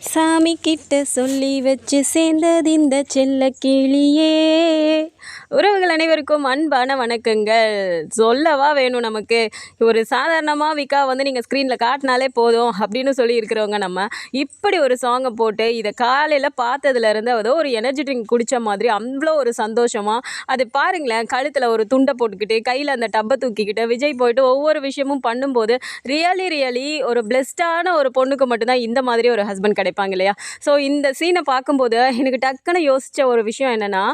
சாமி கிட்ட சொல்லி வச்சு சேர்ந்தது இந்த செல்ல கிளியே. உறவுகள் அனைவருக்கும் அன்பான வணக்கங்கள். சொல்லவா வேணும் நமக்கு? ஒரு சாதாரணமாக விக்கா வந்து நீங்கள் ஸ்க்ரீனில் காட்டினாலே போதும் அப்படின்னு சொல்லி இருக்கிறவங்க நம்ம. இப்படி ஒரு சாங்கை போட்டு இதை காலையில் பார்த்ததுலேருந்து ஏதோ ஒரு எனர்ஜி ட்ரிங்க் குடித்த மாதிரி அவ்வளோ ஒரு சந்தோஷமாக அது பாருங்களேன் கழுத்தில் ஒரு துண்டை போட்டுக்கிட்டு கையில் அந்த டப்பை தூக்கிக்கிட்டு விஜய் போயிட்டு ஒவ்வொரு விஷயமும் பண்ணும்போது ரியலி ரியலி ஒரு பிளெஸ்டான ஒரு பொண்ணுக்கு மட்டும்தான் இந்த மாதிரி ஒரு ஹஸ்பண்ட் கிடைப்பாங்க இல்லையா? ஸோ இந்த சீனை பார்க்கும்போது எனக்கு டக்குன்னு யோசித்த ஒரு விஷயம் என்னென்னா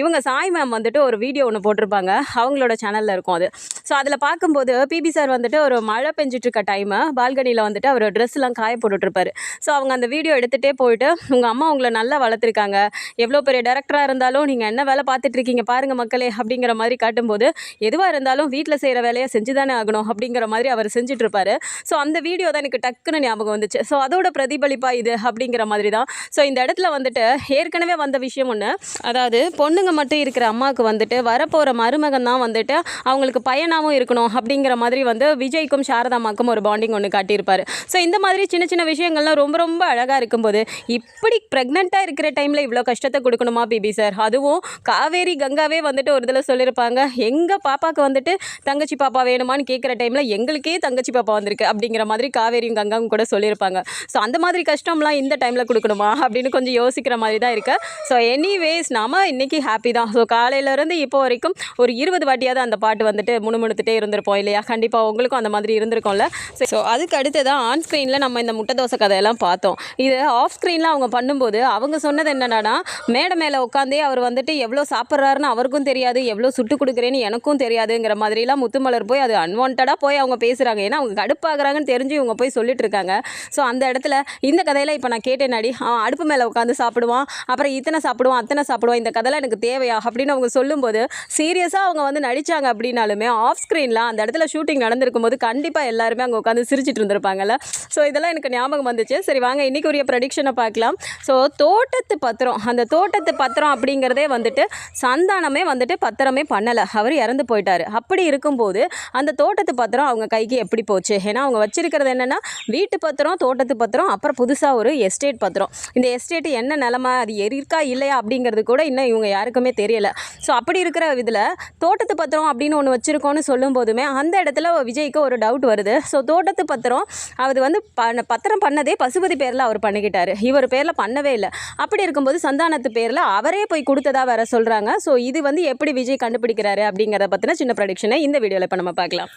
இவங்க சாய் மேம் வந்துட்டு ஒரு வீடியோ ஒன்று போட்டிருப்பாங்க. அவங்களோட சேனலில் இருக்கும் அது. ஸோ அதில் பார்க்கும்போது பிபி சார் வந்துட்டு ஒரு மழை பெஞ்சிட்டு இருக்க டைமு பால்கனியில் வந்துட்டு அவர் ட்ரெஸ்லாம் காய போட்டுட்ருப்பாரு ஸோ அவங்க அந்த வீடியோ எடுத்துகிட்டே போயிட்டு உங்கள் அம்மா உங்களை நல்லா வளர்த்துருக்காங்க. எவ்வளோ பெரிய டேரக்டராக இருந்தாலும் நீங்கள் என்ன வேலை பார்த்துட்ருக்கீங்க பாருங்கள் மக்களே அப்படிங்கிற மாதிரி காட்டும்போது எதுவாக இருந்தாலும் வீட்டில் செய்கிற வேலையை செஞ்சு தானே ஆகணும் அப்படிங்கிற மாதிரி அவர் செஞ்சிட்ருப்பாரு ஸோ அந்த வீடியோ தான் எனக்கு டக்குன்னு ஞாபகம் வந்துச்சு. ஸோ அதோட பிரதிபலிப்பாக இது அப்படிங்கிற மாதிரி தான். ஸோ இந்த இடத்துல வந்துட்டு ஏற்கனவே வந்த விஷயம் ஒன்று அதாவது பொண்ணுங்க மட்டும் இருக்கிற அம்மாவுக்கு வந்துட்டு வரப்போகிற மருமகன் தான் வந்துட்டு அவங்களுக்கு பையனாகவும் இருக்கணும் அப்படிங்கிற மாதிரி வந்து விஜய்க்கும் சாரதாமாக்கும் ஒரு பாண்டிங் ஒன்று காட்டியிருப்பார். ஸோ இந்த மாதிரி சின்ன சின்ன விஷயங்கள்லாம் ரொம்ப ரொம்ப அழகாக இருக்கும்போது இப்படி ப்ரெக்னெண்ட்டாக இருக்கிற டைமில் இவ்வளோ கஷ்டத்தை கொடுக்கணுமா பிபி சார் அதுவும் காவேரி கங்காவே வந்துட்டு ஒரு இதில் சொல்லியிருப்பாங்க எங்கள் பாப்பாவுக்கு வந்துட்டு தங்கச்சி பாப்பா வேணுமான்னு கேட்குற டைமில் எங்களுக்கே தங்கச்சி பாப்பா வந்திருக்கு அப்படிங்கிற மாதிரி காவேரியும் கங்காவும் கூட சொல்லியிருப்பாங்க. ஸோ அந்த மாதிரி கஷ்டம்லாம் இந்த டைமில் கொடுக்கணுமா அப்படின்னு கொஞ்சம் யோசிக்கிற மாதிரி தான் இருக்குது ஸோ எனிவேஸ் நாம இன்னைக்கு ஹாப்பி தான் ஸோ காலையிலேருந்து இப்போ வரைக்கும் ஒரு இருபது வாட்டியாவது அந்த பாட்டு வந்துட்டு முணுமுணுத்துட்டே இருந்திருப்போம் இல்லையா? கண்டிப்பாக உங்களுக்கும் அந்த மாதிரி இருந்திருக்கும்ல. ஸோ அதுக்கு அடுத்து தான் ஆன் ஸ்க்ரீனில் நம்ம இந்த முட்டை தோசை கதையெல்லாம் பார்த்தோம். இது ஆஃப் ஸ்க்ரீனில் அவங்க பண்ணும்போது அவங்க சொன்னது என்னென்னா மேடை மேலே உட்காந்தே அவர் வந்துட்டு எவ்வளோ சாப்பிட்றாருன்னு அவருக்கும் தெரியாது எவ்வளோ சுட்டு கொடுக்குறேன்னு எனக்கும் தெரியாதுங்கிற மாதிரிலாம் முத்துமலர் போய் அது அன்வான்டாக போய் அவங்க பேசுகிறாங்க ஏன்னா அவங்க கடுப்பாகிறாங்கன்னு தெரிஞ்சு இவங்க போய் சொல்லிட்டு இருக்காங்க ஸோ அந்த இடத்துல இந்த கதையில் இப்போ நான் கேட்டேனாடி அவன் அடுப்பு மேலே உட்காந்து சாப்பிடுவான் அப்புறம் இத்தனை சாப்பிடுவான் அத்தனை சாப்பிடுவான். இந்த கதைலாம் எனக்கு தேவை தேவையா? அப்படின்னு அவங்க சொல்லும்போது சீரியஸாக அவங்க வந்து நடித்தாங்க அப்படின்னாலுமே ஆஃப் ஸ்க்ரீனில் அந்த இடத்துல ஷூட்டிங் நடந்திருக்கும் போது கண்டிப்பாக எல்லாருமே அங்கே உட்காந்து சிரிச்சிட்டு இருந்திருப்பாங்கல்ல. ஸோ இதெல்லாம் எனக்கு ஞாபகம் வந்துச்சு. சரி வாங்க இன்றைக்கு உரிய ப்ரடிக்ஷனை பார்க்கலாம். ஸோ தோட்டத்து பத்திரம் அந்த தோட்டத்து பத்திரம் அப்படிங்கிறதே வந்துட்டு சந்தானமே வந்துட்டு பத்திரமே பண்ணலை. அவர் இறந்து போயிட்டார். அப்படி இருக்கும்போது அந்த தோட்டத்து பத்திரம் அவங்க கைக்கு எப்படி போச்சு? ஏன்னா அவங்க வச்சிருக்கிறது என்னென்னா வீட்டு பத்திரம் தோட்டத்து பத்திரம் அப்புறம் புதுசாக ஒரு எஸ்டேட் பத்திரம். இந்த எஸ்டேட்டு என்ன நிலமை? அது எரிக்கா இல்லையா? அப்படிங்கிறது கூட இன்னும் இவங்க யாருக்குமே தெரியலை. ஸோ அப்படி இருக்கிற இதில் தோட்டத்து பத்திரம் அப்படின்னு ஒன்று வச்சுருக்கோன்னு சொல்லும் போதுமே அந்த இடத்துல விஜய்க்கு ஒரு டவுட் வருது. ஸோ தோட்டத்து பத்திரம் அது வந்து ப பத்திரம் பண்ணதே பசுபதி பேரில் அவர் பண்ணிக்கிட்டார். இவர் பேரில் பண்ணவே இல்லை. அப்படி இருக்கும்போது சந்தானத்து பேரில் அவரே போய் கொடுத்ததா வேற சொல்கிறாங்க ஸோ இது வந்து எப்படி விஜய் கண்டுபிடிக்கிறாரு அப்படிங்கிறத பற்றின சின்ன ப்ரடிக்ஷனை இந்த வீடியோவில் இப்போ நம்ம பார்க்கலாம்.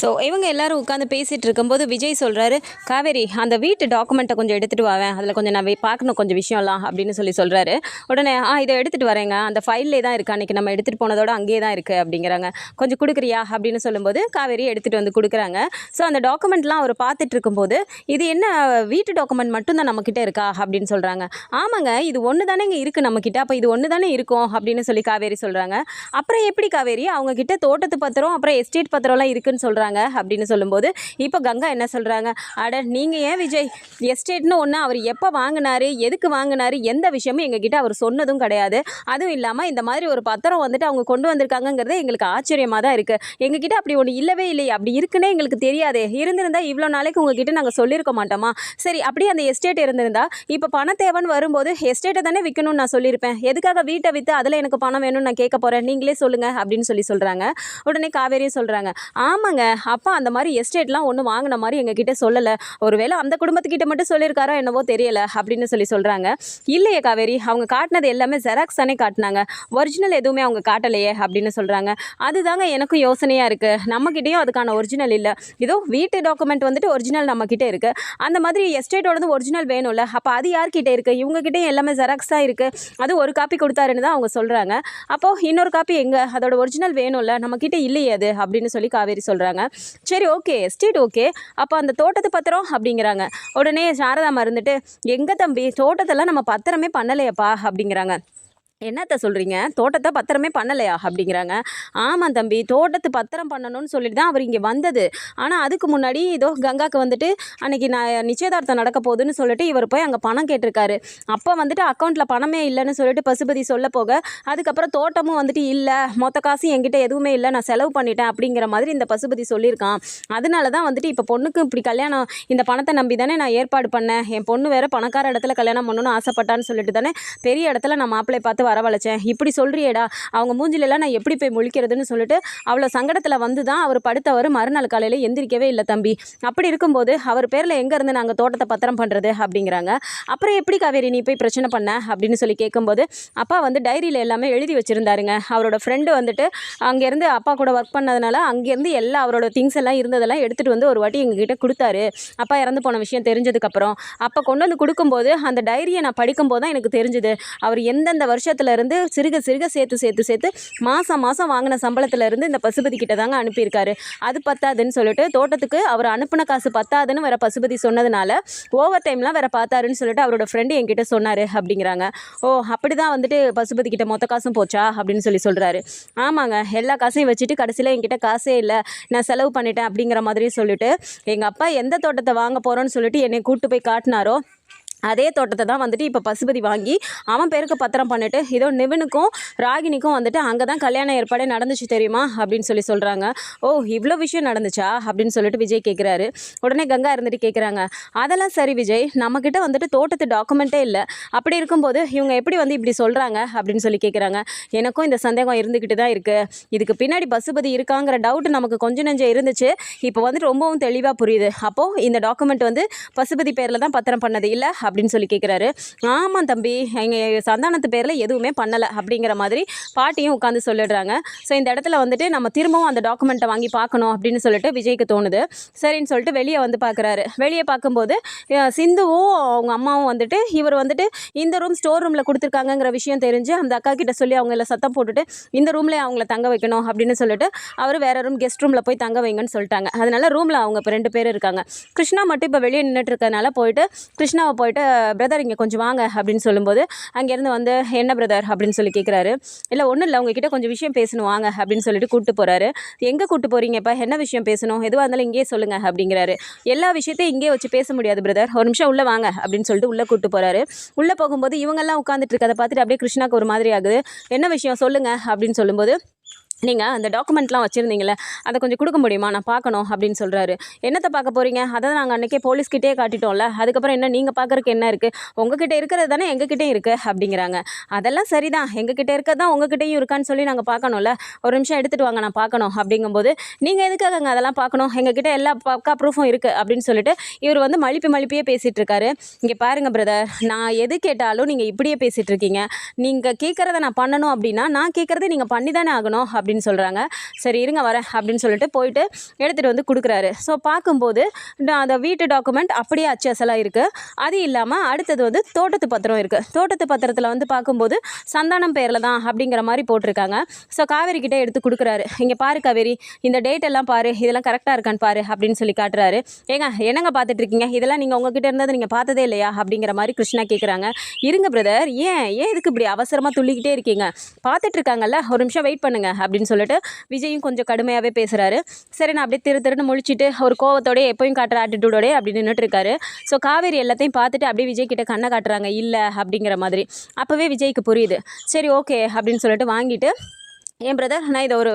ஸோ இவங்க எல்லாரும் உட்காந்து பேசிகிட்டு இருக்கும்போது விஜய் சொல்கிறாரு காவேரி அந்த வீட்டு டாக்குமெண்ட்டை கொஞ்சம் எடுத்துகிட்டு வாவேன். அதில் கொஞ்சம் நான் பார்க்கணும் கொஞ்சம் விஷயம்லாம் அப்படின்னு சொல்லி சொல்கிறாரு உடனே ஆ இதை எடுத்துகிட்டு வரேங்க. அந்த ஃபைல்லே தான் இருக்குது அன்றைக்கி நம்ம எடுத்துகிட்டு போனதோட அங்கேயே தான் இருக்குது அப்படிங்கிறாங்க. கொஞ்சம் கொடுக்குறியா அப்படின்னு சொல்லும்போது காவேரி எடுத்துகிட்டு வந்து கொடுக்குறாங்க. ஸோ அந்த டாக்குமெண்ட்லாம் அவர் பார்த்துட்டு இருக்கும்போது இது என்ன வீட்டு டாக்குமெண்ட் மட்டும்தான் நம்மக்கிட்ட இருக்கா அப்படின்னு சொல்கிறாங்க ஆமாங்க இது ஒன்று தானே இங்கே இருக்குது நம்மக்கிட்ட அப்போ இது ஒன்று தானே இருக்கும் அப்படின்னு சொல்லி காவேரி சொல்கிறாங்க அப்புறம் எப்படி காவேரி? அவங்க கிட்ட தோட்டத்து பத்திரம் அப்புறம் எஸ்டேட் பத்திரம்லாம் இருக்குன்னு சொல்கிறாங்க அப்படின்னு சொல்லும்போது இப்போ கங்கா என்ன சொல்கிறாங்க அட நீங்கள் ஏன் விஜய்? எஸ்டேட்னு ஒன்று அவர் எப்போ வாங்கினாரு? எதுக்கு வாங்கினார்? எந்த விஷயமும் எங்ககிட்ட அவர் சொன்னதும் கிடையாது. அதுவும் இல்லாமல் இந்த மாதிரி ஒரு பத்திரம் வந்துட்டு அவங்க கொண்டு வந்திருக்காங்கங்கிறது எங்களுக்கு ஆச்சரியமாக தான் இருக்குது எங்ககிட்ட அப்படி ஒன்று இல்லவே இல்லையே அப்படி இருக்குன்னே எங்களுக்கு தெரியாதே. இருந்திருந்தால் இவ்வளோ நாளைக்கு உங்ககிட்ட நாங்கள் சொல்லியிருக்க மாட்டோமா? சரி அப்படியே அந்த எஸ்டேட் இருந்திருந்தா இப்போ பண தேவைன்னு வரும்போது எஸ்டேட்டை தானே விற்கணும்னு நான் சொல்லியிருப்பேன். எதுக்காக வீட்டை விற்று அதில் எனக்கு பணம் வேணும்னு நான் கேட்க போகிறேன் நீங்களே சொல்லுங்கள் அப்படின்னு சொல்லி சொல்கிறாங்க உடனே காவேரியும் சொல்கிறாங்க ஆமாங்க அப்பா அந்த மாதிரி எஸ்டேட்லாம் ஒன்று வாங்கின மாதிரி எங்ககிட்ட சொல்லலை. ஒருவேளை அந்த குடும்பத்துக்கிட்ட மட்டும் சொல்லியிருக்காரோ என்னவோ தெரியலை அப்படின்னு சொல்லி சொல்கிறாங்க இல்லையே காவேரி அவங்க காட்டினது எல்லாமே ஜெராக்ஸ் தானே காட்டினாங்க. ஒரிஜினல் எதுவுமே அவங்க காட்டலையே அப்படின்னு சொல்கிறாங்க அதுதாங்க எனக்கும் யோசனையாக இருக்குது நம்மக்கிட்டேயும் அதுக்கான ஒரிஜினல் இல்லை. ஏதோ வீட்டு டாக்குமெண்ட் வந்துட்டு ஒரிஜினல் நம்மக்கிட்ட இருக்குது அந்த மாதிரி எஸ்டேட்டோடது ஒரிஜினல் வேணும்ல. அப்போ அது யார்கிட்ட இருக்குது இவங்ககிட்டயும் எல்லாமே ஜெராக்ஸாக இருக்குது அது ஒரு காப்பி கொடுத்தாருன்னு தான் அவங்க சொல்கிறாங்க அப்போது இன்னொரு காப்பி எங்கே? அதோட ஒரிஜினல் வேணும்ல. நம்மக்கிட்ட இல்லையே அது அப்படின்னு சொல்லி காவேரி சொல்கிறாங்க சரி ஓகே எஸ்டேட் ஓகே அப்போ அந்த தோட்டத்து பத்திரம் அப்படிங்கிறாங்க. உடனே சாரதாமா இருந்துட்டு எங்கே தம்பி? தோட்டத்தெல்லாம் நம்ம பத்திரமே பண்ணலையப்பா அப்படிங்கிறாங்க. என்னத்த சொல்கிறீங்க தோட்டத்தை பத்திரமே பண்ணலையா? அப்படிங்கிறாங்க. ஆமாம் தம்பி தோட்டத்து பத்திரம் பண்ணணும்னு சொல்லிட்டு தான் அவர் இங்கே வந்தது. ஆனால் அதுக்கு முன்னாடி இதோ கங்காவுக்கு வந்துட்டு அன்னைக்கு நான் நிச்சயதார்த்தம் நடக்க போகுதுன்னு சொல்லிட்டு இவர் போய் அங்கே பணம் கேட்டிருக்காரு. அப்போ வந்துட்டு அக்கௌண்ட்டில் பணமே இல்லைன்னு சொல்லிட்டு பசுபதி சொல்ல போக அதுக்கப்புறம் தோட்டமும் வந்துட்டு இல்லை மொத்த காசும் என்கிட்ட எதுவுமே இல்லை நான் செலவு பண்ணிட்டேன் அப்படிங்கிற மாதிரி இந்த பசுபதி சொல்லியிருக்கான். அதனால தான் வந்துட்டு இப்போ பொண்ணுக்கு இப்படி கல்யாணம் இந்த பணத்தை நம்பி தானே நான் ஏற்பாடு பண்ணேன். என் பொண்ணு வேறு பணக்கார இடத்துல கல்யாணம் பண்ணணும்னு ஆசைப்பட்டான்னு சொல்லிட்டு தானே பெரிய இடத்துல நான் மாப்பிள்ளை பார்த்து வரவழைச்சேன். இப்படி சொல்கிறியேடா அவங்க மூஞ்சிலெல்லாம் நான் எப்படி போய் முழிக்கிறதுன்னு சொல்லிட்டு அவ்வளோ சங்கடத்தில் வந்து தான் அவர் படுத்தவர் மறுநாள் காலையில் எந்திரிக்கவே இல்லை தம்பி. அப்படி இருக்கும்போது அவர் பேரில் எங்கேருந்து நாங்கள் தோட்டத்தை பத்திரம் பண்ணுறது அப்படிங்கிறாங்க. அப்புறம் எப்படி காவேரி நீ போய் பிரச்சனை பண்ண அப்படின்னு சொல்லி கேட்கும்போது அப்பா வந்து டைரியில் எல்லாமே எழுதி வச்சுருந்தாருங்க. அவரோட ஃப்ரெண்டு வந்துட்டு அங்கேருந்து அப்பா கூட ஒர்க் பண்ணதுனால அங்கேருந்து எல்லா அவரோட திங்ஸ் எல்லாம் இருந்ததெல்லாம் எடுத்துகிட்டு வந்து ஒரு வாட்டி எங்ககிட்ட கொடுத்தாரு. அப்பா இறந்து போன விஷயம் தெரிஞ்சதுக்கப்புறம். அப்போ கொண்டு வந்து கொடுக்கும்போது அந்த டைரியை நான் படிக்கும்போது தான் எனக்கு தெரிஞ்சுது. அவர் எந்தெந்த வருஷத்தை இருந்து சிறுக சிறுக சேர்த்து சேர்த்து சேர்த்து மாதம் மாதம் வாங்கின சம்பளத்துலேருந்து இந்த பசுபதி கிட்ட தாங்க அனுப்பியிருக்காரு. அது பத்தாதுன்னு சொல்லிட்டு தோட்டத்துக்கு அவர் அனுப்பின காசு பத்தாதுன்னு வேற பசுபதி சொன்னதுனால ஓவர் டைம்லாம் வேற பார்த்தாருன்னு சொல்லிட்டு அவரோட ஃப்ரெண்டு என்கிட்ட சொன்னார் அப்படிங்கிறாங்க. ஓ அப்படி தான் வந்துட்டு பசுபதி கிட்ட மொத்த காசும் போச்சா அப்படின்னு சொல்லி சொல்கிறாரு ஆமாங்க எல்லா காசையும் வச்சுட்டு கடைசியில் என்கிட்ட காசே இல்லை. நான் செலவு பண்ணிட்டேன் அப்படிங்கிற மாதிரி சொல்லிட்டு எங்கள் அப்பா எந்த தோட்டத்தை வாங்க போகிறோன்னு சொல்லிட்டு என்னை கூப்பிட்டு போய் காட்டினாரோ அதே தோட்டத்தை தான் வந்துட்டு இப்போ பசுபதி வாங்கி அவன் பேருக்கு பத்திரம் பண்ணிட்டு இதோ நிவினுக்கும் ராகினிக்கும் வந்துட்டு அங்கே தான் கல்யாண ஏற்பாடே நடந்துச்சு தெரியுமா? அப்படின்னு சொல்லி சொல்கிறாங்க ஓ இவ்வளோ விஷயம் நடந்துச்சா? அப்படின்னு சொல்லிட்டு விஜய் கேட்குறாரு உடனே கங்கா இருந்துட்டு கேட்குறாங்க அதெல்லாம் சரி விஜய் நம்மக்கிட்ட வந்துட்டு தோட்டத்து டாக்குமெண்ட்டே இல்லை. அப்படி இருக்கும்போது இவங்க எப்படி வந்து இப்படி சொல்கிறாங்க அப்படின்னு சொல்லி கேட்குறாங்க எனக்கும் இந்த சந்தேகம் இருந்துக்கிட்டு தான் இருக்குது இதுக்கு பின்னாடி பசுபதி இருக்காங்கிற டவுட் நமக்கு கொஞ்சம் நெஞ்சம் இருந்துச்சு. இப்போ வந்துட்டு ரொம்பவும் தெளிவாக புரியுது. அப்போது இந்த டாக்குமெண்ட் வந்து பசுபதி பேரில் தான் பத்திரம் பண்ணது இல்லை. அப்படின்னு சொல்லி கேட்குறாரு ஆமாம் தம்பி எங்கள் சந்தானத்து பேரில் எதுவுமே பண்ணலை அப்படிங்கிற மாதிரி பாட்டியும் உட்காந்து சொல்லிடுறாங்க. ஸோ இந்த இடத்துல வந்துட்டு நம்ம திரும்பவும் அந்த டாக்குமெண்ட்டை வாங்கி பார்க்கணும் அப்படின்னு சொல்லிட்டு விஜய்க்கு தோணுது. சரின்னு சொல்லிட்டு வெளியே வந்து பார்க்குறாரு வெளியே பார்க்கும்போது சிந்துவும் அவங்க அம்மாவும் வந்துட்டு இவர் வந்துட்டு இந்த ரூம் ஸ்டோர் ரூமில் கொடுத்துருக்காங்கங்கிற விஷயம் தெரிஞ்சு அந்த அக்கா கிட்ட சொல்லி அவங்க எல்லாம் சத்தம் போட்டுட்டு இந்த ரூம்லேயே அவங்கள தங்க வைக்கணும் அப்படின்னு சொல்லிட்டு அவர் வேற ரூம் கெஸ்ட் ரூமில் போய் தங்க வைங்கன்னு சொல்லிட்டாங்க. அதனால் ரூமில் அவங்க இப்போ ரெண்டு பேர் இருக்காங்க. கிருஷ்ணா மட்டும் இப்போ வெளியே நின்றுட்டு இருக்கனால போயிட்டு கிருஷ்ணாவை போயிட்டு பிரதர் இங்கே கொஞ்சம் வாங்க அப்படின்னு சொல்லும்போது அங்கேருந்து வந்து என்ன பிரதர் அப்படின்னு சொல்லி கேட்குறாரு இல்லை ஒன்றும் இல்லை உங்ககிட்ட கொஞ்சம் விஷயம் பேசணும் வாங்க அப்படின்னு சொல்லிட்டு கூப்பிட்டு போகிறாரு எங்கே கூப்பிட்டு போகிறீங்க இப்போ என்ன விஷயம் பேசணும்? எதுவாக இருந்தாலும் இங்கேயே சொல்லுங்கள் அப்படிங்கிறாரு. எல்லா விஷயத்தையும் இங்கேயே வச்சு பேச முடியாது பிரதர் ஒரு நிமிஷம் உள்ளே வாங்க அப்படின்னு சொல்லிட்டு உள்ளே கூப்பிட்டு போகிறாரு உள்ளே போகும்போது இவங்கெல்லாம் உட்காந்துட்டு இருக்கதை பார்த்துட்டு அப்படியே கிருஷ்ணாக்கு ஒரு மாதிரி ஆகுது. என்ன விஷயம்? சொல்லுங்கள் அப்படின்னு சொல்லும்போது நீங்கள் அந்த டாக்குமெண்ட்லாம் வச்சுருந்தீங்களே அதை கொஞ்சம் கொடுக்க முடியுமா? நான் பார்க்கணும் அப்படின்னு சொல்கிறாரு என்னத்தை பார்க்க போகிறீங்க அதை நாங்கள் அன்றைக்கே போலீஸ்கிட்டே காட்டிட்டோம்ல. அதுக்கப்புறம் என்ன? நீங்கள் பார்க்குறக்கு என்ன இருக்குது உங்ககிட்ட இருக்கிறது தானே எங்ககிட்டயும் இருக்குது அப்படிங்கிறாங்க. அதெல்லாம் சரிதான். எங்ககிட்ட இருக்கிறது தான் உங்ககிட்டயும் இருக்கான்னு சொல்லி நாங்கள் பார்க்கணும்ல. ஒரு நிமிஷம் எடுத்துகிட்டு வாங்க நான் பார்க்கணும் அப்படிங்கும்போது நீங்கள் எதுக்காகங்க அதெல்லாம் பார்க்கணும்? எங்ககிட்ட எல்லா பக்கா ப்ரூஃபும் இருக்குது அப்படின்னு சொல்லிட்டு இவர் வந்து மலிப்பு மலிப்பியே பேசிகிட்டு இருக்காரு. இங்கே பாருங்கள் பிரதர் நான் எது கேட்டாலும் நீங்கள் இப்படியே பேசிகிட்டு இருக்கீங்க. நீங்கள் கேட்குறத நான் பண்ணணும் அப்படின்னா நான் கேட்குறத நீங்கள் பண்ணி தானே ஆகணும் அப்படின்னு சொல்கிறாங்க சரி இருங்க வரேன் அப்படின்னு சொல்லிட்டு போயிட்டு எடுத்துகிட்டு வந்து கொடுக்குறாரு. ஸோ பார்க்கும்போது நான் அந்த வீட்டு டாக்குமெண்ட் அப்படியே அச்சசலாக இருக்குது அது இல்லாமல் அடுத்தது வந்து தோட்டத்து பத்திரம் இருக்குது தோட்டத்து பத்திரத்தில் வந்து பார்க்கும்போது சந்தானம் பேரில் தான் அப்படிங்கிற மாதிரி போட்டிருக்காங்க. ஸோ காவேரி கிட்டே எடுத்து கொடுக்குறாரு. இங்கே பாரு காவேரி இந்த டேட் எல்லாம் பாரு இதெல்லாம் கரெக்டாக இருக்கான்னு பாரு அப்படின்னு சொல்லி காட்டுறாரு. ஏங்க என்னங்க பார்த்துட்டு இருக்கீங்க? இதெல்லாம் நீங்கள் உங்ககிட்ட இருந்தது நீங்கள் பார்த்ததே இல்லையா? அப்படிங்கிற மாதிரி கிருஷ்ணா கேட்குறாங்க இருங்க பிரதர் ஏன் ஏன் இதுக்கு இப்படி அவசரமாக துள்ளிக்கிட்டே இருக்கீங்க? பார்த்துட்டு இருக்காங்கல்ல ஒரு நிமிஷம் வெயிட் பண்ணுங்க அப்படின்னு அப்படின்னு சொல்லிட்டு விஜயும் கொஞ்சம் கடுமையாகவே பேசுகிறாரு சரி நான் அப்படியே திரு திருன்னு முழிச்சிட்டு ஒரு கோவத்தோடய எப்பயும் காட்டுற ஆட்டிடியூடோடய அப்படி நின்றுட்டுருக்காரு ஸோ காவேரி எல்லாத்தையும் பார்த்துட்டு அப்படியே விஜய் கிட்ட கண்ணை காட்டுறாங்க இல்லை அப்படிங்கிற மாதிரி. அப்போவே விஜய்க்கு புரியுது. சரி ஓகே அப்படின்னு சொல்லிட்டு வாங்கிட்டு ஏன் பிரதர் நான் இதை ஒரு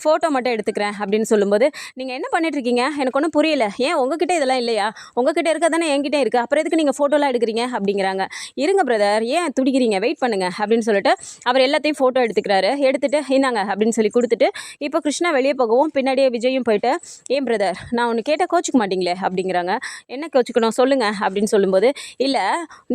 ஃபோட்டோ மட்டும் எடுத்துக்கிறேன் அப்படின்னு சொல்லும்போது நீங்கள் என்ன பண்ணிட்டு இருக்கீங்க எனக்கு ஒன்றும் புரியல. ஏன் உங்ககிட்ட இதெல்லாம் இல்லையா? உங்ககிட்ட இருக்க தானே என்கிட்ட இருக்குது அப்புறம் எதுக்கு நீங்கள் ஃபோட்டோலாம் எடுக்கிறீங்க? அப்படிங்கிறாங்க. இருங்க பிரதர் ஏன் துடிக்கிறீங்க? வெயிட் பண்ணுங்க. அப்படின்னு சொல்லிட்டு அவர் எல்லாத்தையும் ஃபோட்டோ எடுத்துக்கிறாரு. எடுத்துகிட்டு இந்தாங்க. அப்படின்னு சொல்லி கொடுத்துட்டு இப்போ கிருஷ்ணா வெளியே போகவும் பின்னாடியே விஜயும் போயிட்டு ஏன் பிரதர் நான் ஒன்று கேட்டால் கோச்சிக்க மாட்டீங்களே? அப்படிங்கிறாங்க. என்ன கோச்சிக்கணும்? சொல்லுங்கள் அப்படின்னு சொல்லும்போது இல்லை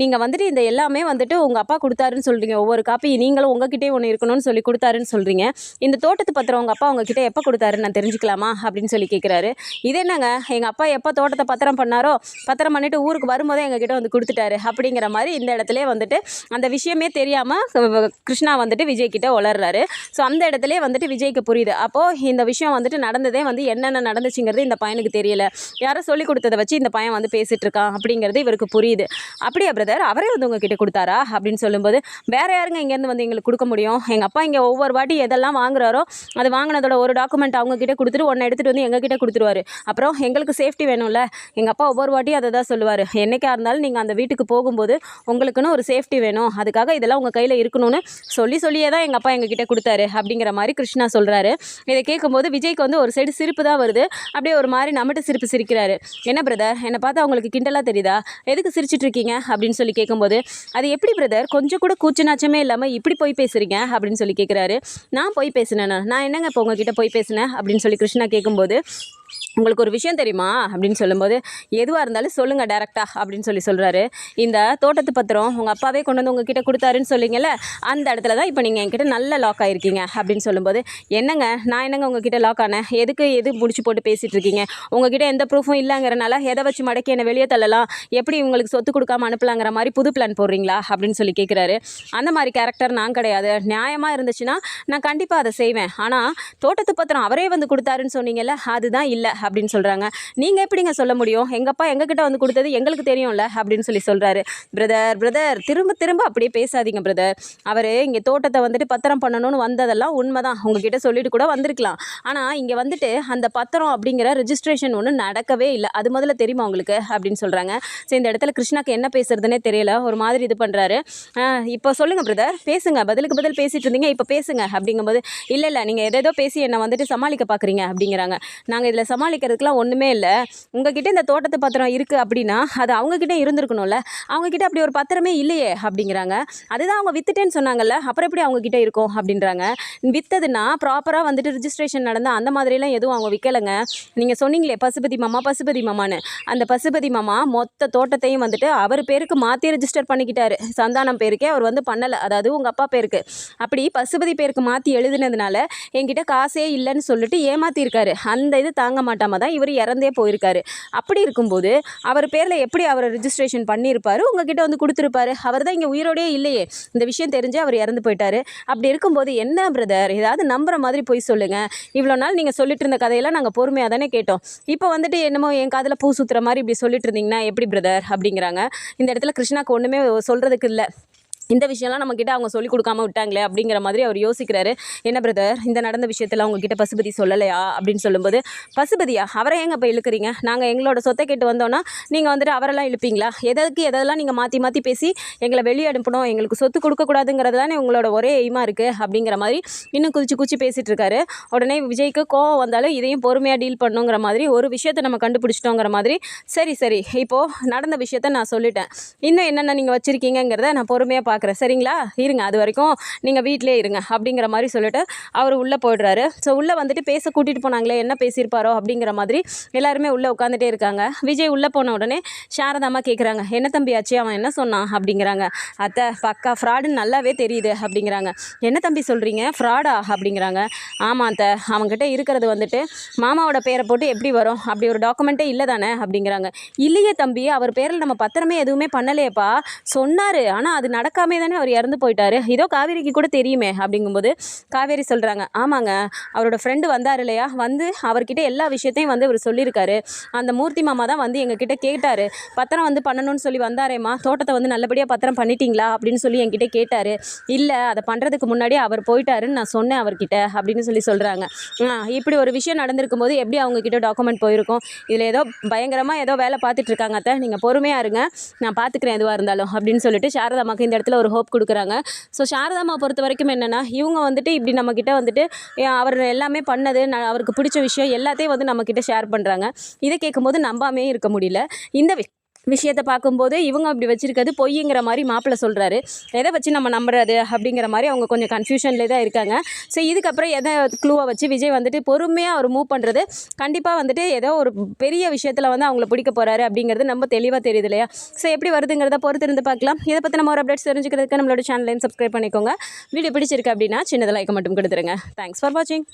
நீங்கள் வந்துட்டு இந்த எல்லாமே வந்துட்டு உங்கள் அப்பா கொடுத்தாருன்னு சொல்கிறீங்க ஒவ்வொரு காப்பி நீங்களும் உங்ககிட்டயே ஒன்று இருக்கணும்னு சொல்லி கொடுத்தாருன்னு சொல்கிறீங்க இருக்கீங்க இந்த தோட்டத்து பத்திரம் உங்கள் அப்பா உங்ககிட்ட எப்போ கொடுத்தாரு நான் தெரிஞ்சுக்கலாமா? அப்படின்னு சொல்லி கேட்குறாரு இது என்னங்க? எங்கள் அப்பா எப்போ தோட்டத்தை பத்திரம் பண்ணாரோ பத்திரம் பண்ணிட்டு ஊருக்கு வரும்போதே எங்ககிட்ட வந்து கொடுத்துட்டாரு. அப்படிங்கிற மாதிரி இந்த இடத்துல வந்துட்டு அந்த விஷயமே தெரியாமல் கிருஷ்ணா வந்துட்டு விஜய் கிட்ட ஸோ அந்த இடத்துல வந்துட்டு விஜய்க்கு புரியுது. அப்போது இந்த விஷயம் வந்துட்டு நடந்ததே வந்து என்னென்ன நடந்துச்சுங்கிறது இந்த பையனுக்கு தெரியல. யாரோ சொல்லி கொடுத்ததை வச்சு இந்த பையன் வந்து பேசிகிட்டு இருக்கான் அப்படிங்கிறது இவருக்கு புரியுது. அப்படியா பிரதர் அவரே வந்து உங்ககிட்ட கொடுத்தாரா? அப்படின்னு சொல்லும்போது வேறு யாருங்க இங்கேருந்து வந்து எங்களுக்கு கொடுக்க முடியும்? எங்கள் அப்பா இங்கே ஒவ்வொரு வாட்டி எதெல்லாம் வாங்குறாரோ அது வாங்கினதோட ஒரு டாக்குமெண்ட் அவங்க கிட்ட கொடுத்துட்டு ஒன்றை எடுத்துகிட்டு வந்து எங்ககிட்ட கொடுத்துருவாரு. அப்புறம் எங்களுக்கு சேஃப்டி வேணும்ல. எங்கள் அப்பா ஒவ்வொரு வாட்டியும் அதை தான் சொல்லுவார். என்றைக்காக இருந்தாலும் நீங்கள் அந்த வீட்டுக்கு போகும்போது உங்களுக்குன்னு ஒரு சேஃப்டி வேணும். அதுக்காக இதெல்லாம் உங்கள் கையில் இருக்கணும்னு சொல்லி சொல்லியே தான் எங்கள் அப்பா எங்ககிட்ட கொடுத்தாரு அப்படிங்கிற மாதிரி கிருஷ்ணா சொல்கிறாரு இதை கேட்கும்போது விஜய்க்கு வந்து ஒரு சைடு சிரிப்பு தான் வருது. அப்படியே ஒரு மாதிரி நம்மகிட்ட சிரிப்பு சிரிக்கிறாரு. என்ன பிரதர் என்னை பார்த்தா உங்களுக்கு கிண்டலாக தெரியுதா? எதுக்கு சிரிச்சிட்டு இருக்கீங்க? அப்படின்னு சொல்லி கேட்கும்போது அது எப்படி பிரதர் கொஞ்சம் கூட கூச்சநாச்சமே இல்லாமல் இப்படி போய் பேசுகிறீங்க அப்படின்னு சொல்லி கேட்குறாரு. நான் போய் பேசினேண்ணா நான் என்னங்க இப்போ உங்ககிட்ட போய் பேசினேன்? அப்படின்னு சொல்லி கிருஷ்ணா கேட்கும்போது உங்களுக்கு ஒரு விஷயம் தெரியுமா? அப்படின்னு சொல்லும்போது எதுவாக இருந்தாலும் சொல்லுங்கள் டேரெக்டாக அப்படின்னு சொல்லி சொல்கிறாரு இந்த தோட்டத்து பத்திரம் உங்கள் அப்பாவே கொண்டு வந்து உங்ககிட்ட கொடுத்தாருன்னு சொல்லிங்கல்ல அந்த இடத்துல தான் இப்போ நீங்கள் என்கிட்ட நல்ல லாக் ஆகிருக்கீங்க அப்படின்னு சொல்லும்போது என்னங்க? நான் என்னங்க உங்ககிட்ட லாக் ஆனேன்? எதுக்கு எது முடிச்சு போட்டு பேசிகிட்டு இருக்கீங்க? உங்ககிட்ட எந்த ப்ரூஃபும் இல்லைங்கிறனால எதை வச்சு மடக்கி என்னை வெளியே தள்ளலாம்? எப்படி உங்களுக்கு சொத்து கொடுக்காம அனுப்பலாங்கிற மாதிரி புது பிளான் போடுறீங்களா? அப்படின்னு சொல்லி கேட்குறாரு அந்த மாதிரி கேரக்டர் நான் கிடையாது. நியாயமாக இருந்துச்சுன்னா நான் கண்டிப்பாக அதை செய்வேன். ஆனால் தோட்டத்து பத்திரம் அவரே வந்து கொடுத்தாருன்னு சொன்னீங்கல்ல அதுதான் இல்லை. அப்படின்னு சொல்கிறாங்க நீங்கள் எப்படிங்க சொல்ல முடியும்? எங்கப்பா எங்ககிட்ட வந்து கொடுத்தது எங்களுக்கு தெரியும்ல அப்படின்னு சொல்லி சொல்கிறாரு பிரதர் பிரதர் திரும்ப திரும்ப அப்படியே பேசாதீங்க பிரதர் அவர் இங்கே தோட்டத்தை வந்துட்டு பத்திரம் பண்ணணும்னு வந்ததெல்லாம் உண்மை தான் உங்ககிட்ட சொல்லிட்டு கூட வந்திருக்கலாம். ஆனால் இங்கே வந்துட்டு அந்த பத்திரம் அப்படிங்கிற ரிஜிஸ்ட்ரேஷன் ஒன்று நடக்கவே இல்லை. அது முதல்ல தெரியுமா உங்களுக்கு? அப்படின்னு சொல்கிறாங்க ஸோ இந்த இடத்துல கிருஷ்ணாக்கு என்ன பேசுறதுனே தெரியல. ஒரு மாதிரி இது பண்ணுறாரு இப்போ சொல்லுங்கள் பிரதர் பேசுங்க. பதிலுக்கு பதில் பேசிட்டு இருந்தீங்க இப்போ பேசுங்க அப்படிங்கும்போது இல்லை இல்லை நீங்கள் எதேதோ பேசி என்னை வந்துட்டு சமாளிக்க பார்க்குறீங்க அப்படிங்கிறாங்க. நாங்கள் இதில் சமாளி சமாளிக்கிறதுக்குலாம் ஒன்றுமே இல்லை. உங்ககிட்ட இந்த தோட்டத்து பத்திரம் இருக்குது அப்படின்னா அது அவங்கக்கிட்ட இருந்திருக்கணும்ல. அவங்கக்கிட்ட அப்படி ஒரு பத்திரமே இல்லையே அப்படிங்கிறாங்க. அதுதான் அவங்க வித்துட்டேன்னு சொன்னாங்கல்ல அப்புறம் எப்படி அவங்கக்கிட்ட இருக்கும் அப்படின்றாங்க. வித்ததுன்னா ப்ராப்பராக வந்துட்டு ரிஜிஸ்ட்ரேஷன் நடந்தால் அந்த மாதிரிலாம் எதுவும் அவங்க விற்கலைங்க நீங்கள் சொன்னீங்களே பசுபதி மாமா பசுபதி மாமான்னு. அந்த பசுபதி மாமா மொத்த தோட்டத்தையும் வந்துட்டு அவர் பேருக்கு மாற்றி ரிஜிஸ்டர் பண்ணிக்கிட்டாரு. சந்தானம் பேருக்கே அவர் வந்து பண்ணலை. அதாவது உங்கள் அப்பா பேருக்கு. அப்படி பசுபதி பேருக்கு மாற்றி எழுதுனதுனால என்கிட்ட காசே இல்லைன்னு சொல்லிட்டு ஏமாற்றிருக்காரு அந்த இது தாங்க மாட்டேன் காட்டாமல் தான் இவர் இறந்தே போயிருக்காரு. அப்படி இருக்கும்போது அவர் பேரில் எப்படி அவர் ரிஜிஸ்ட்ரேஷன் பண்ணியிருப்பார்? உங்ககிட்ட வந்து கொடுத்துருப்பாரு. அவர் தான் இங்கே உயிரோடே இல்லையே. இந்த விஷயம் தெரிஞ்சு அவர் இறந்து போயிட்டாரு. அப்படி இருக்கும்போது என்ன பிரதர் ஏதாவது நம்புற மாதிரி போய் சொல்லுங்கள் இவ்வளோ நாள் நீங்கள் சொல்லிட்டு இருந்த கதையெல்லாம் நாங்கள் பொறுமையாக தானே கேட்டோம். இப்போ வந்துட்டு என்னமோ என் காதில் பூ சுற்றுற மாதிரி இப்படி சொல்லிட்டு இருந்தீங்கன்னா எப்படி பிரதர் அப்படிங்கிறாங்க. இந்த இடத்துல கிருஷ்ணாக்கு ஒன்றுமே சொல்கிறதுக்கு இல்லை. இந்த விஷயம்லாம் நம்மக்கிட்ட அவங்க சொல்லி கொடுக்காம விட்டாங்களே அப்படிங்கிற மாதிரி அவர் யோசிக்கிறாரு. என்ன பிரதர் இந்த நடந்த விஷயத்தில் உங்ககிட்ட பசுபதி சொல்லலையா? அப்படின்னு சொல்லும்போது பசுபதியா? அவரை ஏங்க இப்போ இழுக்கிறீங்க? நாங்கள் எங்களோட சொத்தை கேட்டு வந்தோன்னா நீங்கள் வந்துட்டு அவரெல்லாம் இழுப்பீங்களா? எதற்கு எதெல்லாம் நீங்கள் மாற்றி மாற்றி பேசி எங்களை வெளியே அனுப்பணும்? எங்களுக்கு சொத்து கொடுக்கக்கூடாதுங்கிறது தானே உங்களோட ஒரே எய்மாக இருக்குது அப்படிங்கிற மாதிரி இன்னும் குதிச்சு குச்சி பேசிகிட்டு இருக்காரு. உடனே விஜய்க்கு கோவம் வந்தாலும் இதையும் பொறுமையாக டீல் பண்ணுங்கிற மாதிரி ஒரு விஷயத்தை நம்ம கண்டுபிடிச்சிட்டோங்கிற மாதிரி சரி சரி இப்போது நடந்த விஷயத்த நான் சொல்லிட்டேன். இன்னும் என்னென்ன நீங்கள் வச்சுருக்கீங்கிறத நான் பொறுமையாக பார்க்க பார்க்குறேன். சரிங்களா? இருங்க அது வரைக்கும் நீங்கள் வீட்டிலே இருங்க அப்படிங்கிற மாதிரி சொல்லிட்டு அவர் உள்ளே போயிடுறாரு. ஸோ உள்ளே வந்துட்டு பேச கூட்டிகிட்டு போனாங்களே என்ன பேசியிருப்பாரோ அப்படிங்கிற மாதிரி எல்லாருமே உள்ளே உட்காந்துட்டே இருக்காங்க. விஜய் உள்ளே போன உடனே சாரதாம்மா கேட்குறாங்க என்ன தம்பி ஆச்சு? அவன் என்ன சொன்னான்? அப்படிங்கிறாங்க. அத்தை பக்கா ஃப்ராடுன்னு நல்லாவே தெரியுது அப்படிங்கிறாங்க. என்ன தம்பி சொல்கிறீங்க ஃப்ராடா அப்படிங்கிறாங்க. ஆமாம் அத்தை. அவங்ககிட்ட இருக்கிறது வந்துட்டு மாமாவோட பேரை போட்டு எப்படி வரும்? அப்படி ஒரு டாக்குமெண்ட்டே இல்லை தானே? அப்படிங்கிறாங்க. இல்லையே தம்பி அவர் பேரில் நம்ம பத்திரமே எதுவுமே பண்ணலையேப்பா. சொன்னார். ஆனால் அது நடக்காமே தானே அவர் இறந்து போயிட்டாரு. இதோ காவேரிக்கு கூட தெரியுமே அப்படிங்கும்போது காவேரி சொல்கிறாங்க ஆமாங்க அவரோட ஃப்ரெண்டு வந்தார் இல்லையா? வந்து அவர்கிட்ட எல்லா விஷயத்தையும் வந்து இவர் சொல்லியிருக்காரு. அந்த மூர்த்தி மாமா தான் வந்து எங்ககிட்ட கேட்டார். பத்திரம் வந்து பண்ணணும்னு சொல்லி வந்தாரேம்மா. தோட்டத்தை வந்து நல்லபடியாக பத்திரம் பண்ணிட்டீங்களா? அப்படின்னு சொல்லி என்கிட்ட கேட்டார். இல்லை அதை பண்ணுறதுக்கு முன்னாடி அவர் போயிட்டாருன்னு நான் சொன்னேன் அவர்கிட்ட அப்படின்னு சொல்லி சொல்கிறாங்க இப்படி ஒரு விஷயம் நடந்திருக்கும் போது எப்படி அவங்கக்கிட்ட டாக்குமெண்ட் போயிருக்கும்? இதில் ஏதோ பயங்கரமாக ஏதோ வேலை பார்த்துட்டு இருக்காங்க அத்தை. நீங்கள் பொறுமையாக இருங்க. நான் பார்த்துக்கிறேன் எதுவாக இருந்தாலும் அப்படின்னு சொல்லிட்டு சாரதாமாக்கு இந்த இடத்துல ஒரு ஹோப் கொடுக்குறாங்க. ஸோ சாரதாமா பொறுத்த வரைக்கும் என்னென்னா இவங்க வந்துட்டு இப்படி நம்மக்கிட்ட வந்துட்டு அவர் எல்லாமே பண்ணது நான் அவருக்கு பிடிச்ச விஷயம் எல்லாத்தையும் வந்து நம்மக்கிட்ட ஷேர் பண்ணுறாங்க இதை கேட்கும்போது நம்பாமே இருக்க முடியல. இந்த விஷயத்தை பார்க்கும்போது இவங்க அப்படி வச்சுருக்கிறது பொய்ங்கிற மாதிரி மாப்பிள்ளை சொல்கிறாரு எதை வச்சு நம்ம நம்புறது அப்படிங்கிற மாதிரி அவங்க கொஞ்சம் கன்ஃபியூஷன்லேயே தான் இருக்காங்க. ஸோ இதுக்கப்புறம் எதை க்ளூவை வச்சு விஜய் வந்துட்டு பொறுமையாக அவர் மூவ் பண்ணுறது கண்டிப்பாக வந்துட்டு ஏதோ ஒரு பெரிய விஷயத்தில் வந்து அவங்கள பிடிக்க போகிறாரு அப்படிங்கிறது நம்ம தெளிவாக தெரியுது இல்லையா? ஸோ எப்படி வருதுங்கிறத பொறுத்து இருந்து பார்க்கலாம். இதை பற்றி நம்ம ஒரு அப்டேட்ஸ் தெரிஞ்சுக்கிறதுக்கு நம்மளோட சேனலையும் சப்ஸ்கிரைப் பண்ணிக்கோங்க. வீடியோ பிடிச்சிருக்கு அப்படின்னா சின்னதாக லைக் மட்டும் கொடுத்துருங்க. தேங்க்ஸ் ஃபார் வாட்சிங்